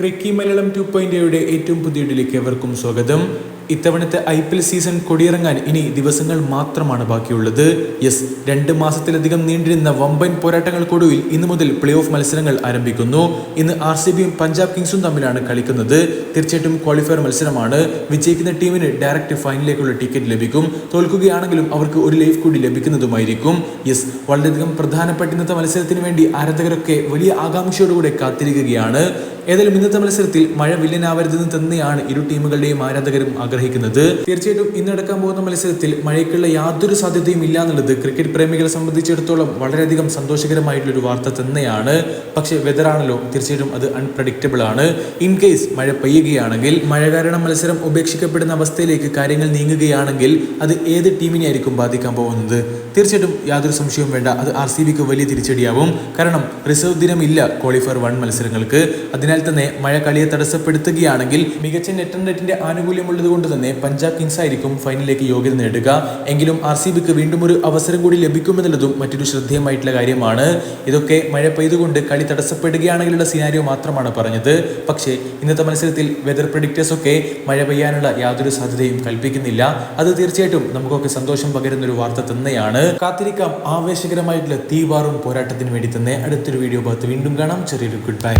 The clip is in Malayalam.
ക്രിക്കി മലയാളം ടു പോയിന്റ് ഏറ്റവും പുതിയ ഇടയിലേക്ക് എവർക്കും സ്വാഗതം. ഇത്തവണത്തെ ഐ പി എൽ സീസൺ കൊടിയിറങ്ങാൻ ഇനി ദിവസങ്ങൾ മാത്രമാണ് ബാക്കിയുള്ളത്. യെസ് രണ്ട് മാസത്തിലധികം നീണ്ടിരുന്ന വമ്പൻ പോരാട്ടങ്ങൾക്കൊടുവിൽ ഇന്നു മുതൽ പ്ലേ ഓഫ് മത്സരങ്ങൾ ആരംഭിക്കുന്നു. ഇന്ന് ആർ സി ബിയും പഞ്ചാബ് കിങ്സും തമ്മിലാണ് കളിക്കുന്നത്. തീർച്ചയായിട്ടും ക്വാളിഫയർ മത്സരമാണ്. വിജയിക്കുന്ന ടീമിന് ഡയറക്റ്റ് ഫൈനലിലേക്കുള്ള ടിക്കറ്റ് ലഭിക്കും. തോൽക്കുകയാണെങ്കിലും അവർക്ക് ഒരു ലൈഫ് കൂടി ലഭിക്കുന്നതുമായിരിക്കും. യെസ് വളരെയധികം പ്രധാനപ്പെട്ട ഇന്നത്തെ മത്സരത്തിന് വേണ്ടി ആരാധകരൊക്കെ വലിയ ആകാംക്ഷയോടുകൂടെ കാത്തിരിക്കുകയാണ്. ഏതായാലും ഇന്നത്തെ മത്സരത്തിൽ മഴ വില്ലനാവരുതെന്ന് തന്നെയാണ് ഇരു ടീമുകളുടെയും ആരാധകരും ആഗ്രഹിക്കുന്നത്. തീർച്ചയായിട്ടും ഇന്ന് നടക്കാൻ പോകുന്ന മത്സരത്തിൽ മഴയ്ക്കുള്ള യാതൊരു സാധ്യതയും ഇല്ല എന്നുള്ളത് ക്രിക്കറ്റ് പ്രേമികളെ സംബന്ധിച്ചിടത്തോളം വളരെയധികം സന്തോഷകരമായിട്ടുള്ള ഒരു വാർത്ത തന്നെയാണ്. പക്ഷേ വെതറാണല്ലോ തീർച്ചയായിട്ടും അത് അൺപ്രഡിക്റ്റബിൾ ആണ്. ഇൻ കേസ് മഴ പെയ്യുകയാണെങ്കിൽ മഴ കാരണം മത്സരം ഉപേക്ഷിക്കപ്പെടുന്ന അവസ്ഥയിലേക്ക് കാര്യങ്ങൾ നീങ്ങുകയാണെങ്കിൽ അത് ഏത് ടീമിനെ ആയിരിക്കും ബാധിക്കാൻ പോകുന്നത്? തീർച്ചയായിട്ടും യാതൊരു സംശയവും വേണ്ട. അത് ആർ സി ബിക്ക് വലിയ തിരിച്ചടിയാവും. കാരണം റിസർവ് ദിനം ഇല്ല ക്വാളിഫയർ വൺ മത്സരങ്ങൾക്ക്. അതിനാൽ തന്നെ മഴ കളിയെ തടസ്സപ്പെടുത്തുകയാണെങ്കിൽ മികച്ച നെറ്റ് നെറ്റിന്റെ ആനുകൂല്യമുള്ളത് കൊണ്ട് തന്നെ പഞ്ചാബ് കിങ്സ് ആയിരിക്കും ഫൈനലിലേക്ക് യോഗ്യത നേടുക. എങ്കിലും ആർ സി ബിക്ക് വീണ്ടും ഒരു അവസരം കൂടി ലഭിക്കുമെന്നുള്ളതും മറ്റൊരു ശ്രദ്ധേയമായിട്ടുള്ള കാര്യമാണ്. ഇതൊക്കെ മഴ പെയ്തുകൊണ്ട് കളി തടസ്സപ്പെടുകയാണെങ്കിലുള്ള സിനാരിയോ മാത്രമാണ് പറഞ്ഞത്. പക്ഷേ ഇന്നത്തെ മത്സരത്തിൽ വെതർ പ്രഡിക്റ്റേഴ്സ് ഒക്കെ മഴ പെയ്യാനുള്ള യാതൊരു സാധ്യതയും കൽപ്പിക്കുന്നില്ല. അത് തീർച്ചയായിട്ടും നമുക്കൊക്കെ സന്തോഷം പകരുന്ന ഒരു വാർത്ത തന്നെയാണ്. കാത്തിരിക്കാം. ആവേശകരമായിട്ടുള്ള തീവാറും പോരാട്ടത്തിന് വേണ്ടി തന്നെ അടുത്തൊരു വീഡിയോ ഭാഗത്ത് വീണ്ടും കാണാം. ചെറിയൊരു ഗുഡ് ബൈ